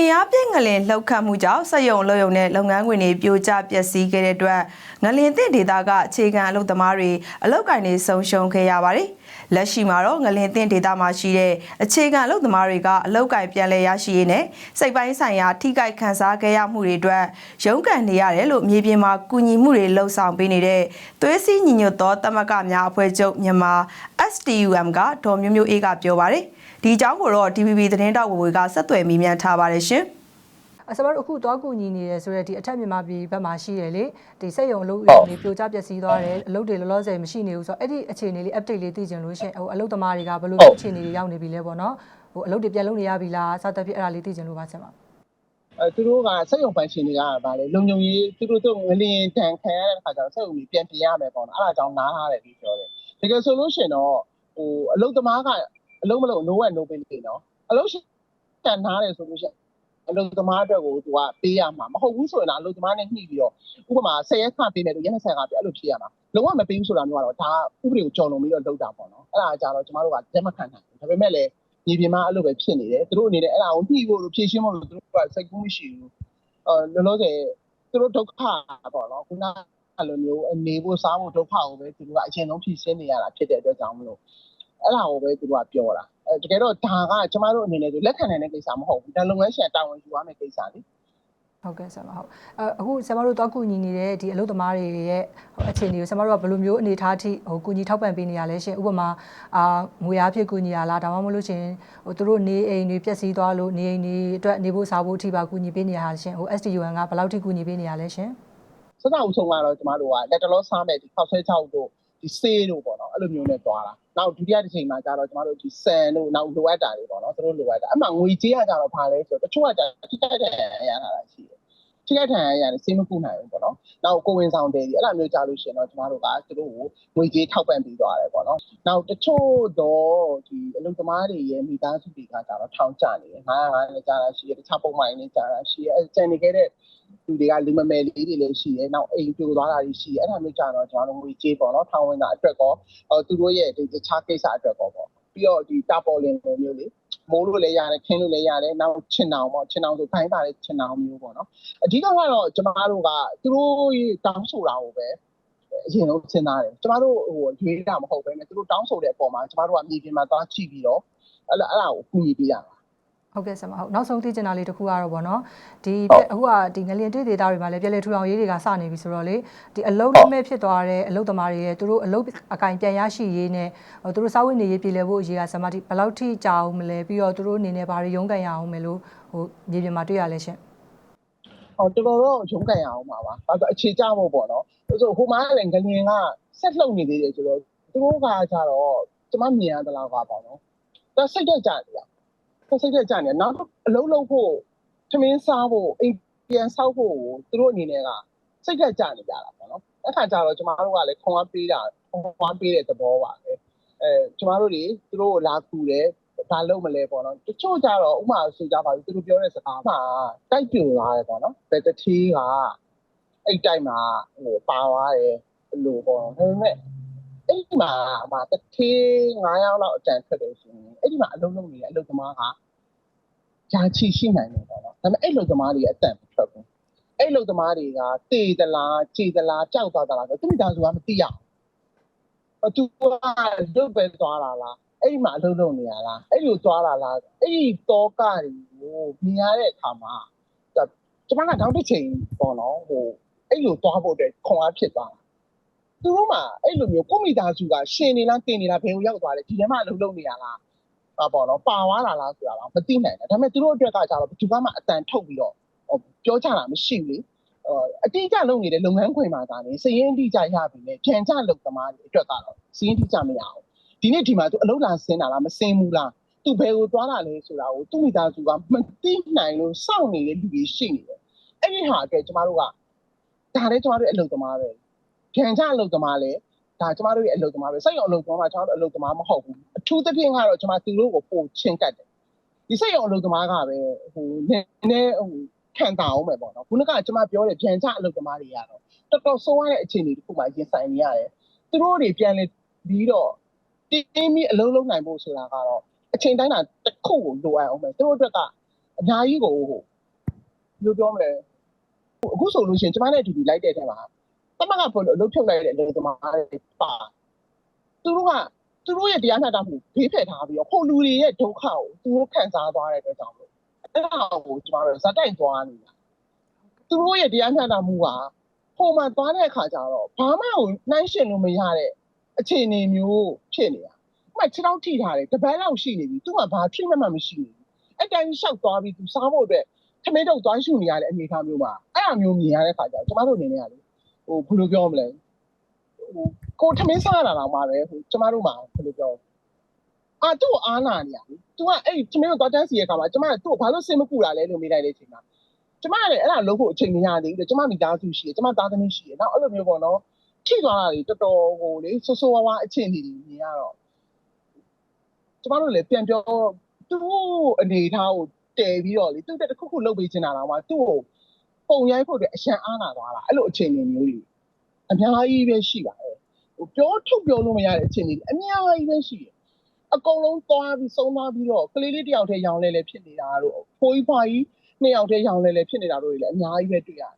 အင်အားပြည့်ငလင်လှုပ်ခတ်မှုကြောင့်စက်ရုံအလုပ်ရုံနဲ့လုပ်ငန်းခွင်တွေပြိုကျပျက်စီးခဲ့တဲ့အတွက်ငလင်သင့်ဒေသကအခြေခံအလုပ်သမားတွေအလုပ်ကိုင်တွေဆုံးရှုံးခဲ့ရပါတယ်။လက်ရှိမှာတော့ငလင်သင့်ဒေသမှာရှိတဲ့အခြေခံအလုပ်သမားတွေကအလုပ်ကိုင်ပြန်လည်ရရှိရေးနဲ့စိတ်ပိုင်းဆိုင်ရာထိခိုက်ခံစားခဲ့ရမှုတွေအတွက်ရုန်းကန်နေရတယ်လို့မြေပြင်မှာကူညီမှုတွေလှုပ်ဆောင်ပေးနေတဲ့သွေးစည်းညီညွတ်သောတမကများအဖွဲ့ချုပ်မြန်မာ STUM ကဒေါ်မျိုးမျိုးအေးကပြောပါတယ်။ဒီအကြောင်းကိုတော့ DVB သတင်းတောက်ဝေကဆက်သွယ်မိမြန်ထားပါတယ်ရှင်။အစမတို့အခုသွားကူညီနေတယ်ဆိုတော့ဒီအထက်မြန်မာပြည်ဘက်မှာရှိတယ်လေဒီစက်ရုံအလုပ်ရုံတွေပြိုကျပျက်စီးသွားတယ်အလုပ်တွေလောလောဆယ်မရှိနေဘူးဆိုတော့အဲ့ဒီအခြေအနေလေး update လေးသိချင်လို့ရှရင်ဟိုအလုပ်သမားတွေကဘယ်လိုမျိုးအခြေအနေတွေရောက်နေပြီလဲပေါ့နော်ဟိုအလုပ်တွေပြန်လုပ်နေရပြီလားစသဖြင့်အဲ့ဒါလေးသိချင်လို့ပါဆက်ပါအဲသူတို့ကစက်ရုံပိုင်ရှင်တွေကဗာလေလုံုံကြီးသူတို့တို့ငလင်တန်ခံရတဲ့အခါကျတော့စက်ရုံကြီးပြန်ပြင်ရမယ်ပေါ့နော်အဲ့ဒါကြောင့်နားထားတယ်ပြီးပြော တယ်တကယ်ဆိုလို့ရှိရင်တော့ဟိုအလုပ်သမားကအလုပ်မလုပ် no and no pay နေနော်အလုပ်ရှင်တန်နားတယ်ဆိုလို့ရှိရင်အလုပ်သမားအတွက်ကိုသူကပေးရမှာမဟုတ်ဘူးဆိုရင်တော့အလုပ်သမားနဲ့ညှိပြီးတော့ဥပမာ10ရက်ခပေးမယ်လို့ရက်20ခပြအဲ့လိုဖြစ်ရမှာလုံးဝမပေးဘူးဆိုတာမျိုးကတော့ဒါဥပဒေကိုကြော်လွန်ပြီးတော့လုပ်တာပေါ့နော်အဲ့ဒါကြတော့ကျမတို့ကလက်မခံနိုင်ဘူးဒါပေမဲ့လည်းဒီပြင်မှာအဲ့လိုပဲဖြစ်နေတယ်သူတို့အနေနဲ့အဲ့ဒါကိုညှိဖို့လို့ဖြည့်ရှင်းဖို့လို့သူတို့ကစိတ်ကူးမရှိဘူးအဲလောလောဆယ်သူတို့ဒုက္ခပေါ့နော်ခုန အဲ့လိုမျိုးအနေဖို့စားဖို့ဒုက္ခကိုပဲသူတို့ကအရင်ဆုံးဖြည့်ရှင်းနေရတာဖြစ်တဲ့အတွက်ကြောင့်မလို့အဲ့ဒါကိုပဲသူတို့ကပြောတာအဲတကယ်တော့ဒါကကျမတို့အနေနဲ့ဆိုလက်ခံနိုင်တဲ့ကိစ္စမဟုတ်ဘူးဒါလုပ်ငန်းရှင်တာဝန်ယူရမယ့်ကိစ္စလေဟုတ်ကဲ့ဆက်ပါဟုတ်အအခုဆမတို့သွားကူညီနေတဲ့ဒီအလုပ်သမားတွေရဲ့အခြေအနေကိုဆမတို့ကဘယ်လိုမျိုးအနေထားထိဟိုကူညီထောက်ပံ့ပေးနေရလဲရှင်ဥပမာအာငွေအားဖြင့်ကူညီရလားဒါမှမဟုတ်လို့ရှင်ဟိုသူတို့နေအိမ်တွေပျက်စီးသွားလို့နေအိမ်တွေအတွက်နေဖို့စားဖို့အထိပါကူညီပေးနေရတာရှင်ဟို STUN ကဘယ်လောက်ထိကူညီပေးနေရလဲရှင် စစအုပ်ဆုံးကတော့ကျမတို့ကလက်တလောစားမဲ့ဒီခောက်ဆွဲချောက်တို့ဒီဆေးတို့ပေါ့နော်အဲ့လိုမျိုးနဲ့သွားတာနောက်ဒုတိယတစ်ချိန်မှာကျတော့ကျမတို့ဒီဆန်တို့နောက်လိုအပ်တာတွေပေါ့နော်သူတို့လိုအပ်တာအမှငွေကြေးကကြတော့ဘာလဲဆိုတော့တချို့ကကြထိခိုက်တယ်ရတာရှိတယ် ထိခိုက်တယ်ရတယ်စေးမကူနိုင်ဘူးပေါ့နော်နောက်ကိုဝင်ဆောင်တယ်ဒီအဲ့လိုမျိုးကြားလို့ရှိရင်တော့ကျမတို့ကသူတို့ကိုငွေကြေးထောက်ပံ့ပေးသွားတယ်ပေါ့နော်နောက်တချို့တော့ဒီအလုပ်သမားတွေရဲ့မိသားစုတွေကကြတော့ထောင်ကျနေတယ်905နဲ့ကြားတာရှိတယ်တခြားပုံမှန်နဲ့ကြားတာရှိတယ်အဲကျန်နေခဲ့တဲ့လူတွေကလူမမယ်လေးတွေလည်းရှိရဲနောက်အိမ်ပြိုသွားတာတွေရှိရဲအဲ့ဒါမျိုးကြတော့ကျွန်တော်တို့ငွေကြေးပေါ့နော်ထောင်ဝင်တာအတွက်ကောအော်သူတို့ရဲ့ဒီတခြားကိစ္စအတွက်ကောပေါ့ပြီးတော့ဒီတာပေါ်လင်လိုမျိုးလေ မိုးလို့လည်းရတယ်ခင်းလို့လည်းရတယ်နောက်ချင်အောင်ပေါ့ချင်အောင်ဆိုခိုင်းပါလေချင်အောင်မျိုးပေါ့နော်အဓိကကတော့ကျမတို့ကသူတို့တောင်းဆိုတာကိုပဲအရင်ဆုံးစဉ်းစားတယ်ကျမတို့ဟိုရွေးတာမဟုတ်ပဲねသူတို့တောင်းဆိုတဲ့အပေါ်မှာကျမတို့ကမြေပြင်မှာသွားကြည့်ပြီးတော့အဲ့အဲ့ဒါကိုကူညီပေးရတာ ဟုတ်ကဲ့ဆက်ပါဟုတ်နောက်ဆုံးသိချင်တာလေးတစ်ခုကတော့ဗောနော်ဒီအခုကဒီငလျင်တွေ့ဒေတာတွေမှာလည်းပြည်လဲထူထောင်ရေးတွေကစနေပြီဆိုတော့လေဒီအလုံးလုံးမဲ့ဖြစ်သွားတဲ့အလုပ်သမားတွေရဲ့သူတို့အလုပ်အကင်ပြန်ရရှိရေးနဲ့သူတို့စာဝတ်နေရေးပြည်လဲဖို့အရေးကစမတိဘယ်လောက်ထိကြာအောင်မလဲပြီးတော့သူတို့အနေနဲ့ဘာတွေရုန်းကန်ရအောင်မလို့ဟိုမြေပြင်မှာတွေ့ရလဲရှင်ဟောတော်တော်တော့ရုံးကန်ရအောင်ပါပါ။ဒါဆိုအခြေကျဖို့ပေါ့နော်။ဆိုဟိုမှာလည်းငလျင်ကဆက်လှုပ်နေသေးတယ်ဆိုတော့သူတို့ကကြတော့ကျမမြင်ရသလားကပေါ့နော်။ဒါစိတ်တက်ကြတယ်။ စိတ်တက်ကြတယ်။နောက်အလုံးလုံးဖို့သမင်းစားဖို့အိမ်ပြန်ဆောက်ဖို့သူတို့အနေနဲ့ကစိတ်တက်ကြနေကြတာပေါ့နော်။အဲ့ခါကျတော့ကျမတို့ကလည်းခွန်အားပေးတာခွန်အားပေးတဲ့သဘောပါပဲ။အဲကျမတို့တွေသူတို့လာကူတယ်ဘာလုပ်မလဲပေါ့နော်တချို့ကြတော့ဥမာဆိုကြပါဘူးသူတို့ပြောတဲ့စကားမှာတိုက်ပြိုလာတယ်ပေါ့နော်ဘယ်တစ်သေးကအဲ့တိုက်မှာဟိုပါသွားတယ်လို့ပေါ့ဒါပေမဲ့ အဲ့ဒီမှာမှာတစ်သေး9ယောက်လောက်အတန်ထွက်တယ်ဆိုရင်အဲ့ဒီမှာအလုံးလုံးနေတဲ့အလုပ်သမားကယာချီရှိနိုင်တယ်ပေါ့နော်ဒါပေမဲ့အဲ့လုပ်သမားတွေအတန်မထွက်ဘူးအဲ့လုပ်သမားတွေကတေသလားခြေသလားကြောက်သွားသလားဆိုသူမိသားစုကမသိရဘူးသူကလွတ်ပဲသွားတာလားအဲ့ဒီမှာအလုပ်လုပ်နေရလားအဲ့လိုသွားလာလားအဲ့ဒီတောကတွေကိုမြင်ရတဲ့အခါမှာကျွန်မကနောက်တစ်ချိန်ပေါ့နော်ဟိုအဲ့လိုသွားဖို့အတွက်ခွန်အားဖြစ်သွားတာ သူတို့မှအဲ့လိုမျိုးကိုမိသားစုကရှင်နေလားတင်နေလားဘယ်ကိုရောက်သွားလဲဒီထဲမှာအလုပ်လုပ်နေရလားပါပေါ့နော်ပါသွားတာလားဆိုတာတော့မသိနိုင်ဘူးဒါပေမဲ့သူတို့အတွက်ကကြတော့ဘယ်သူမှအတန်ထုတ်ပြီးတော့ပြောကြတာမရှိဘူးလေအတိအကျလုပ်နေတဲ့လုပ်ငန်းခွင်မှာဒါနေစည်ရင်းအတိအကျရပြီလေပြန်ကြလုပ်သမားတွေအတွက်ကတော့စည်ရင်းအတိအကျမရအောင်ဒီနေ့ဒီမှာသူအလုပ်လာဆင်းတာလားမဆင်းဘူးလားသူဘယ်ကိုသွားတာလဲဆိုတာကိုသူ့မိသားစုကမသိနိုင်လို့စောင့်နေတဲ့လူတွေရှိနေတယ်အဲ့ဒီဟာအတွက်ကျမတို့ကဒါလည်းကျမတို့အလုပ်သမားပဲ ခံကြအလုပ်သမားလည်းဒါကျမတို့ရဲ့အလုပ်သမားပဲစိတ်ရောအလုပ်သမားကျမတို့အလုပ်သမားမဟုတ်ဘူးအထူးသဖြင့်ကတော့ကျမသူတို့ကိုပို့ချင်းကတ်တယ်ဒီစိတ်ရောအလုပ်သမားကပဲဟိုနည်းနည်းဟိုခံတာအောင်ပဲပေါ့နော်ခုနကကျမပြောတဲ့ပြန်ကြအလုပ်သမားတွေကတော့တော်တော်ဆိုးရတဲ့အခြေအနေတစ်ခုမှရင်ဆိုင်နေရတယ်သူတို့တွေပြန်လေပြီးတော့တင်းပြီးအလုံးလုံးနိုင်ဖို့ဆိုတာကတော့အချိန်တိုင်းတာတစ်ခုကိုလိုအပ်အောင်ပဲသူတို့အတွက်ကအများကြီးကိုဟိုဘယ်လိုပြောမလဲအခုဆိုလို့ရှိရင်ကျမနဲ့အတူတူလိုက်တဲ့ထဲမှာ တမကပေါ်လို့အလုပ်ဖြုတ်လိုက်တဲ့အလုပ်သမားတွေပါသူတို့ကသူတို့ရဲ့တရားမျှတမှုဘေးဖယ်ထားပြီးတော့ဟိုလူတွေရဲ့ဒုက္ခကိုသူတို့ခံစားသွားတဲ့အတွက်ကြောင့်လို့အဲ့ဒါကိုကျမတို့ဇက်တိုက်သွားနေတာသူတို့ရဲ့တရားမျှတမှုကဟိုမှာသွားတဲ့အခါကျတော့ဘာမှကိုနှိုင်းရှင်လို့မရတဲ့အခြေအနေမျိုးဖြစ်နေတာဥပမာခြေထောက်ထိထားတယ်တပတ်လောက်ရှိနေပြီသူ့မှာဘာဖြစ်မှမမရှိဘူးအဲ့တိုင်းလျှောက်သွားပြီးသူစားဖို့အတွက်ခမင်းတော့သွားရှူနေရတဲ့အနေအထားမျိုးမှာအဲ့အမျိုးမြင်ရတဲ့အခါကျတော့ကျမတို့အနေနဲ့ကလေ ဟိုဘယ်လိုပြောမလဲဟိုကိုထမင်းစားရတာတော့မှာပဲဟိုကျမတို့မှာဘယ်လိုပြောအာသူ့ကိုအားနာနေရလေ။ तू ကအဲ့ထမင်းကိုသွားတန်းစီရဲ့ခါမှာကျမကသူ့ကိုဘာလို့စင်မကူတာလဲလို့မေးလိုက်တဲ့အချိန်မှာကျမကလည်းအဲ့ဒါလုံးဖို့အချိန်မရသေးဘူးလေ။ကျမမိသားစုရှိတယ်။ကျမသားသမီးရှိတယ်။နောက်အဲ့လိုမျိုးပေါ့နော်။ထိသွားတာတွေတော်တော်ဟိုလေဆိုးဆိုးဝါးဝါအခြေအနေတွေမြင်ရတော့ကျမတို့လည်းပြန်ပြောသူ့အနေထားကိုတည်ပြီးတော့လေသူ့တက်တစ်ခုခုလုပ်ပေးချင်တာတော့မှသူ့ကို ပုံရိုက်ဖို့အတွက်အရှံအားနာသွားတာအဲ့လိုအခြေအနေမျိုးတွေအများကြီးပဲရှိပါတယ်ဟိုပြောထုတ်ပြောလို့မရတဲ့အခြေအနေတွေအများကြီးပဲရှိတယ်အကုန်လုံးသွားပြီးဆုံးသွားပြီးတော့ကလေးလေးတစ်ယောက်တည်းရောင်းလဲလဲဖြစ်နေတာတို့ဖိုးကြီးဖွာကြီးနှစ်ယောက်တည်းရောင်းလဲလဲဖြစ်နေတာတို့တွေလည်းအများကြီးပဲတွေ့ရတယ်